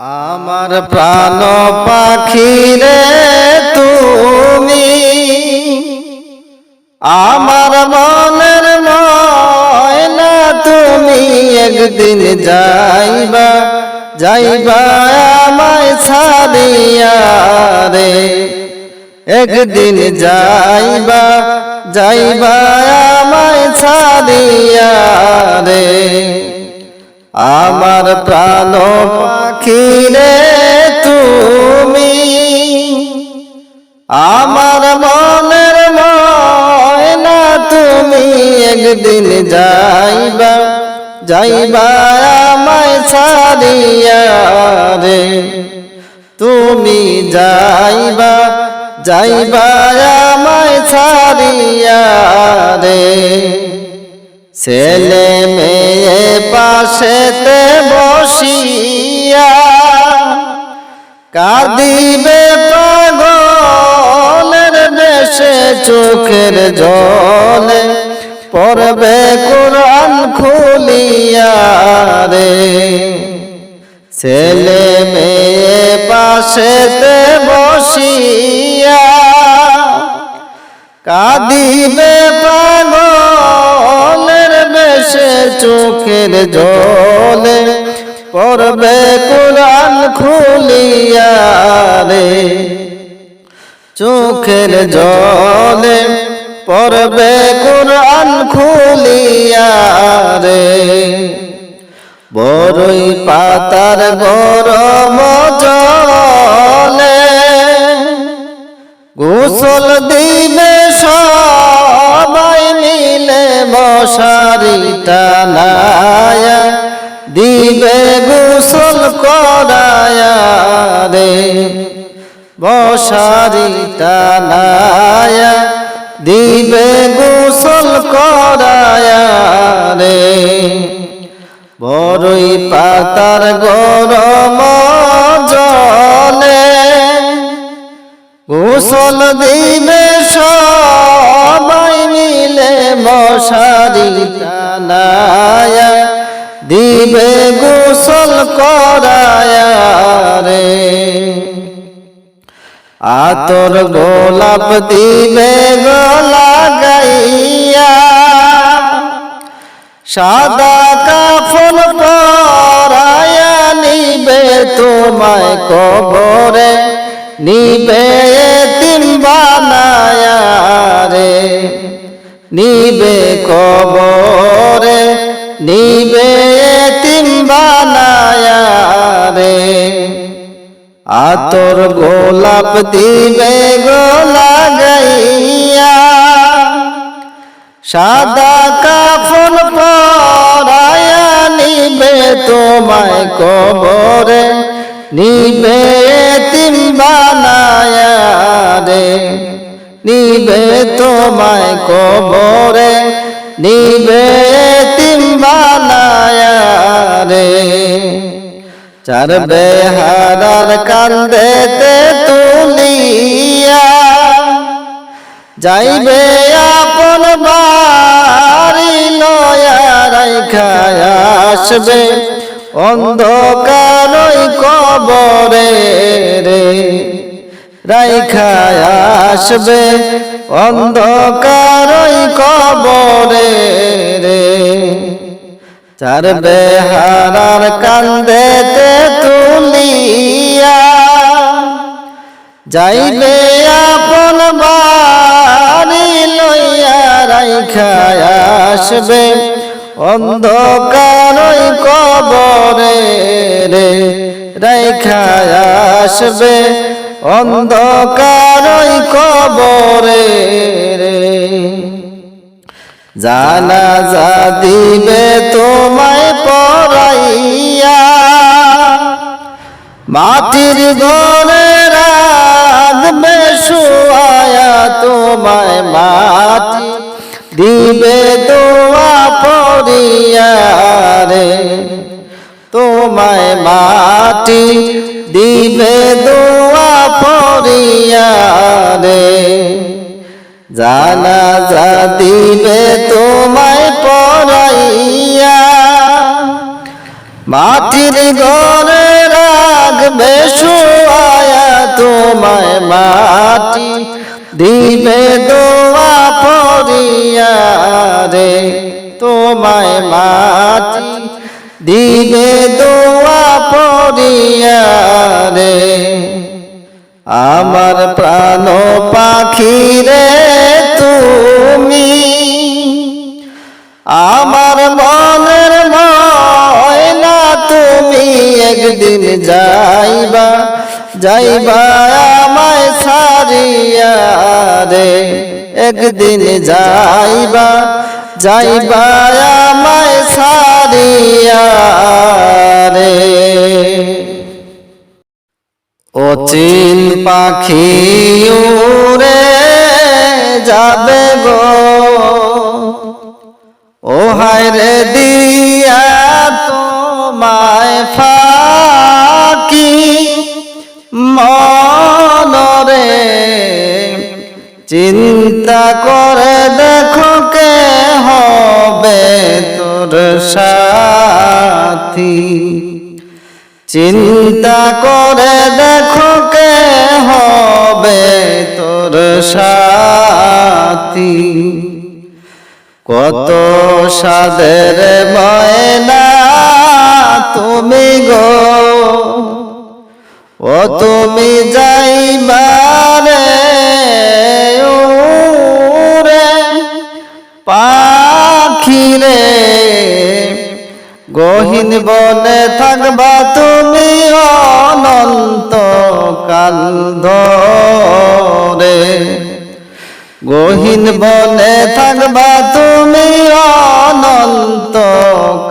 আমার প্রাণ পাখি রে তুমি। আমার মনের ময়না তুমি একদিন যাইবা যাইবা আমায় ছাড়িয়া রে। একদিন যাইবা যাইবা আমায় ছাড়িয়া রে। আমার প্রাণ পাখি রে তুমি। আমার মনের ময়না তুমি একদিন যাইবা যাইবা আমায় ছাড়িয়া রে। তুমি যাইবা যাইবা আমায় ছাড়িয়া রে। ছেলে মেয়ে পাশেতে বসিয়া কাঁদিবে পাগলের দেশে চোখের জলে, পড়বে কোরআন খুলিয়া রে। ছেলে মেয়ে পাশেতে বসিয়া কাঁদিবে পাগলের বেশে চোখের জলে পড়বে কোরআন খুলিয়া রে। চোখের জলে পড়বে কোরআন খুলিয়া রে। বড়ই পাতার গরম জলে গোসল দিবে সবাই মিলে মশারি টানায়া দিবে গোসল করায়া রে। মশারি টানায়া দিবে গোসল করায়া রে। বড়ই পাতার গরম জলে গোসল দিবে সবাই মিলে মশারি দিবে গোসল করায়া রে। আতর গোলাপ দিবে গলা গাইয়া। সাদা কাফন পরায়া নিবে তোমায় কবরে। নিবে আতর গোলাপ দিবে গোলা গাইয়া। সাদা কাফন পরায়া নিবে তোমায় কবরে, নিবে তিন বানায়া রে। নিবে তোমায় কবরে, নিবে তিন বানায়া রে। চার বেহারার কান্দেতে তুলিয়া যাইবে আপন বাড়ি লয়ারাই খায় আসবে। অন্ধকারই কবরে রে রাইখায় আসবে। অন্ধকারই কবরে রে। চার বেহারার কান্দেতে তুলিয়া যাইবে আপন বাড়ি লইয়া রাইখায় আসবে। অন্ধকারই কবরে রে রাইখায় আসবে। অন্ধকারই কবরে রে। জানা যা দিবে তোমায় পড়াইয়া, মাটির ঘরে রাখবে শুয়ায়া তোমায় মাটি দিবে, দোয়া পড়িয়া রে। তোমায় মাটি দিবে, দোয়া পড়িয়া রে। জানা যা দিবে তোমায় পড়াইয়া মাটির ঘরে রাখবে শুয়ায়া তোমায় মাটি, দিবে দোয়া পড়িয়া রে তোমায় মাটি, দিবে দোয়া পড়িয়া রে। আমার প্রাণ পাখি রে তুমি। আমার মনের ময়না তুমি একদিন যাইবা যাইবা আমায় সারিয়া রে। একদিন যাইবা যাইবা আমায় সারিয়া রে। ও চিন পাখি উড়ে যাবে গো। ও হায় রে দিয়া তোমায় ফাকি মনরে চিন্তা করে দেখো কে হবে তোর সাথী। চিন্তা করে দেখো কে হবে তোর সাথী। কত সাদের ময়না তুমি গো। ও তুমি যাইবারে পাখিরে। গহীন বনে থাকবা ধরে গহীন বনে থাকবা তুমি অনন্ত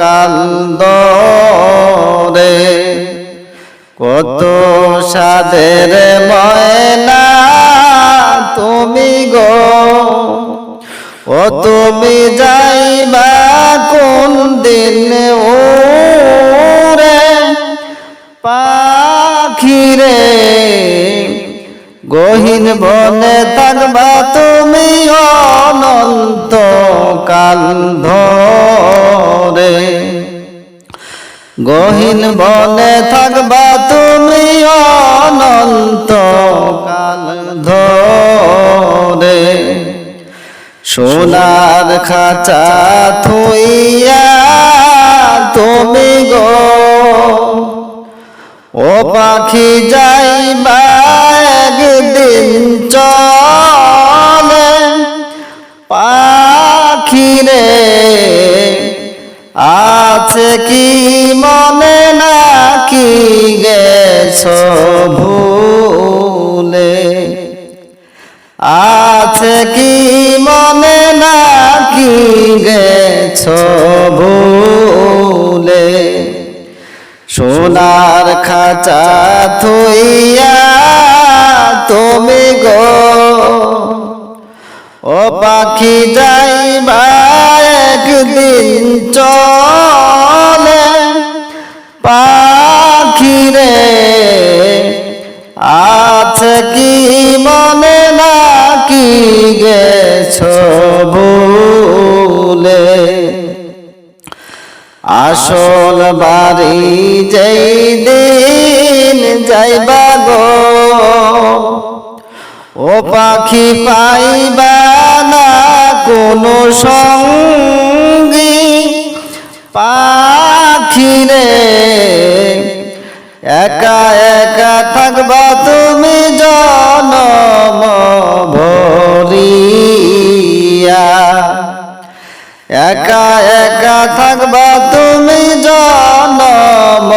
কাল ধরে। কত সাদের ময়না তুমি গো, ও তুমি যাইবা কোন দিন ওরে পাখিরে গহীন বনে থাকবা তুমি অনন্ত কাল ধরে। গহীন বনে থাকবা তুমি অনন্ত কাল ধরে। সোনার খাঁচা থইয়া সোনার খাঁচা থইয়া তুমি গো। ও পাখি যাইবা, একদিন চলে পাখিরে। আছে কি মনে নাকি গেছ ভুলে? আসল বাড়ি যেই দিন যাইবা গো। ও পাখি পাইবা না কোনো সঙ্গী। পাখিরে একা একা থাকবা তুমি জনম ভরিয়া একা একা থাকবা তুমি জনম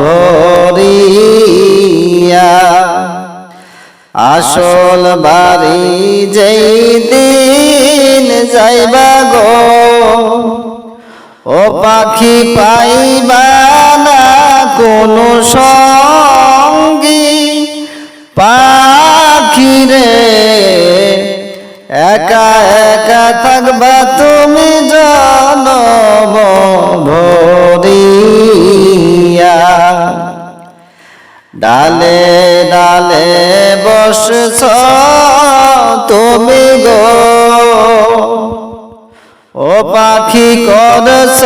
ভরিয়া। আসল বাড়ি যেই দিন যাইবা গো, ও পাখি পাইবা না কোনো সঙ্গী। পাখিরে একা একা থাকবা তুমি জনম ভরিয়া ডালে ডালে বসছ তুমি গো। ও পাখি করছ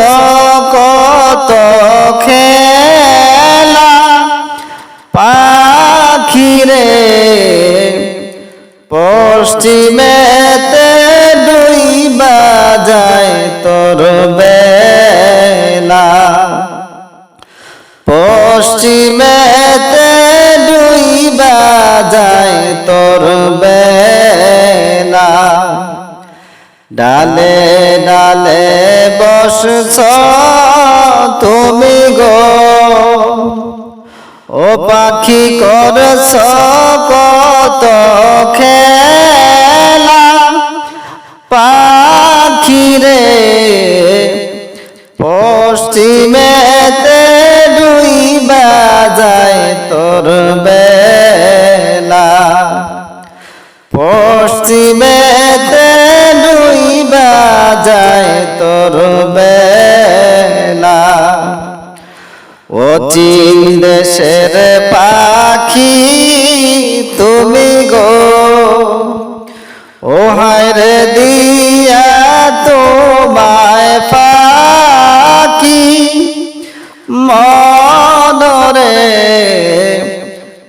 পশ্চিমেতে ডুইবা যায় তোর বেলা। পশ্চিমেতে ডুইবা যায় তোর বেলা। ডালে ডালে বসছ তুমি গো। ও পাখি করছ কত খেলা পাখি রে, পশ্চিমেতে ডুইবা যায় তোর বেলা। পশ্চিমেতে ডুইবা যায় তোর বেলা। ও চীন দেশের পাখি তুমি গো। ও হায় রে দিয়া তোমায় পাখি মনরে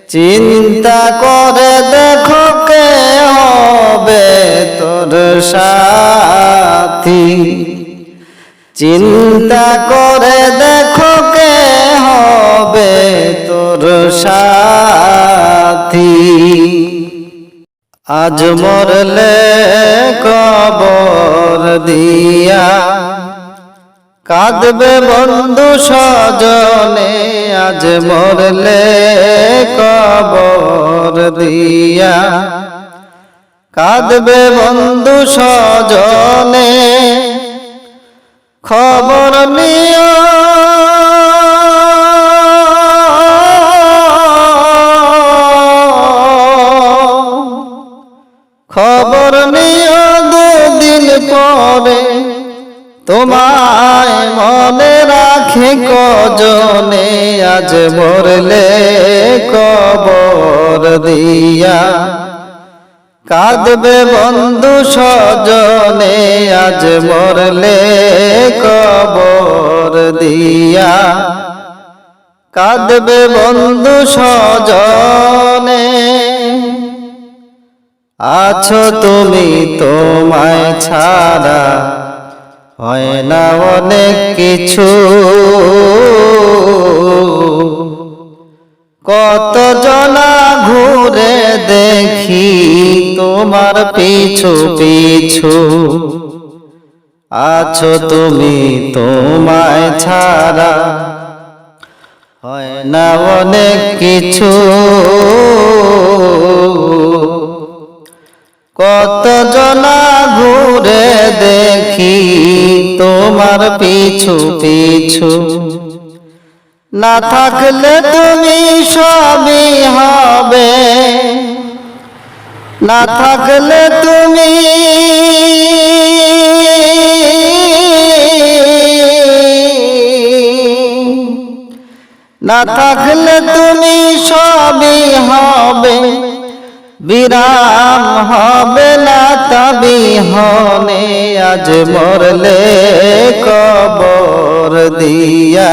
চিন্তা করে দেখো কে হবে তোর সাথী। চিন্তা করে দেখো কে হবে তোর সাথী। আজ মরলে কবর দিয়া। কাঁদবে বন্ধু সজনে আজ মরলে কবর দিয়া। কাঁদবে বন্ধু সজনে খবর নিও খবর নিও দুদিন পরে তোমায় মনে রাখে কজনে, আজ মরলে কবর দিয়া। কাঁদবে বন্ধু সজনে আজ মরলে কবর দিয়া। কাঁদবে বন্ধু সজনে আছো তুমি তোমায় ছাড়া। হয় না অনেক কিছু। কত জনা ঘুরে দেখি তোমার পিছু পিছু। আছো তুমি তোমায় ছাড়া। হয় না অনেক কিছু। কত জনা ঘুরে দেখি তোমার পিছু পিছু। না থাকলে তুমি সবই হবে। না থাকলে তুমি না থাকলে তুমি সবই হবে। বিরাম হবে না তবি হনে আজ মরলে কবর দিয়া।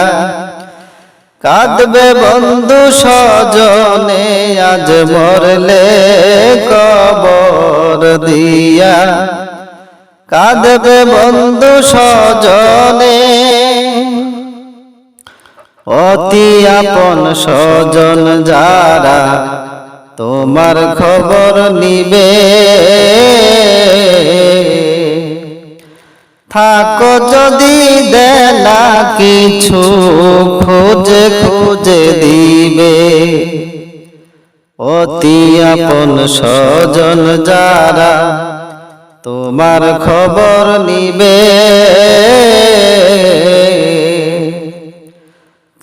কাঁদবে বন্ধু সজনে আজ মরলে কবর দিয়া। কাঁদবে বন্ধু সজনে অতি আপন স্বজন যারা তোমার খবর নিবে। থাকো যদি দেনা কিছু খোঁজে খোঁজে দিবে। অতি আপন স্বজন যারা তোমার খবর নিবে।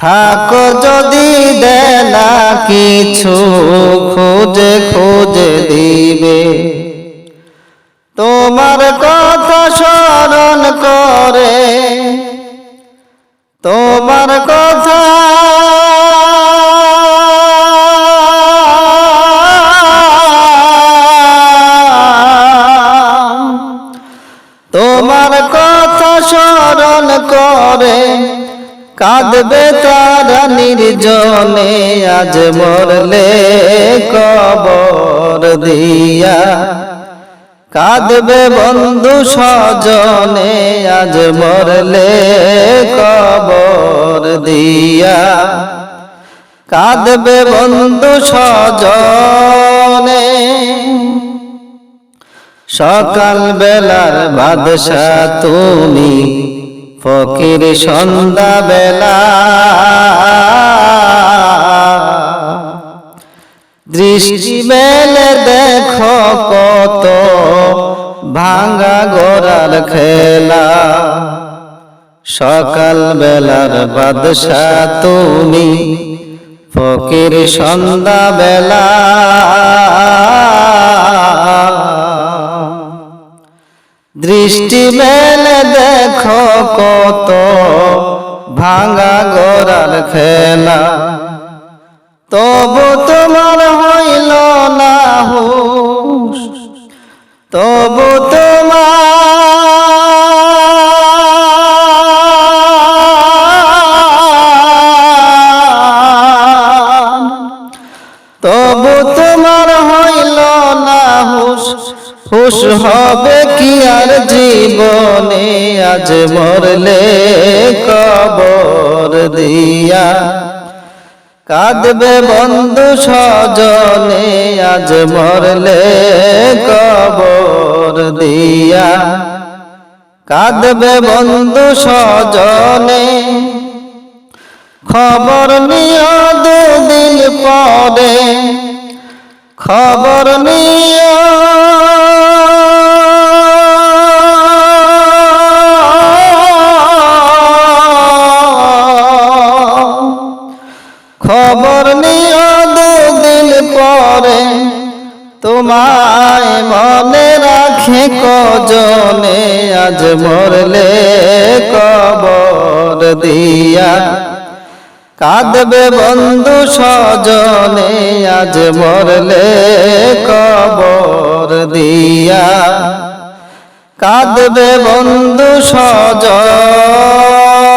থাকো যদি দেনা কিছু খোঁজে খোঁজে দিবে তোমার কথা স্মরণ করে তোমার কথা কাঁদবে তারা নির্জনে আজ মরলে কবর দিয়া। কাঁদবে বন্ধু সজনে আজ মরলে কবর দিয়া। কাঁদবে বন্ধু সজনে সকাল বেলার বাদশা তুমি ফকির সন্ধ্যা বেলা দৃষ্টি মেলে দেখো কত ভাঙা গোড়ার খেলা। সকাল বেলার বাদশা তুমি ফকির সন্ধ্যা বেলা দৃষ্টি মেলে দেখো কত ভাঙা গোড়ার খেলা তবু তোমার আজ মরলে কবর দিয়া। কাঁদবে বন্ধু সজনে আজ মরলে কবর দিয়া। কাঁদবে বন্ধু সজনে খবর নিও দুদিন পরে। খবর নিও খবর নিও দুদিন পরে। তোমায় মনে রাখে কজনে, আজ মরলে কবর দিয়া। কাঁদবে বন্ধু সজনে আজ মরলে কবর দিয়া। কাঁদবে বন্ধু সজন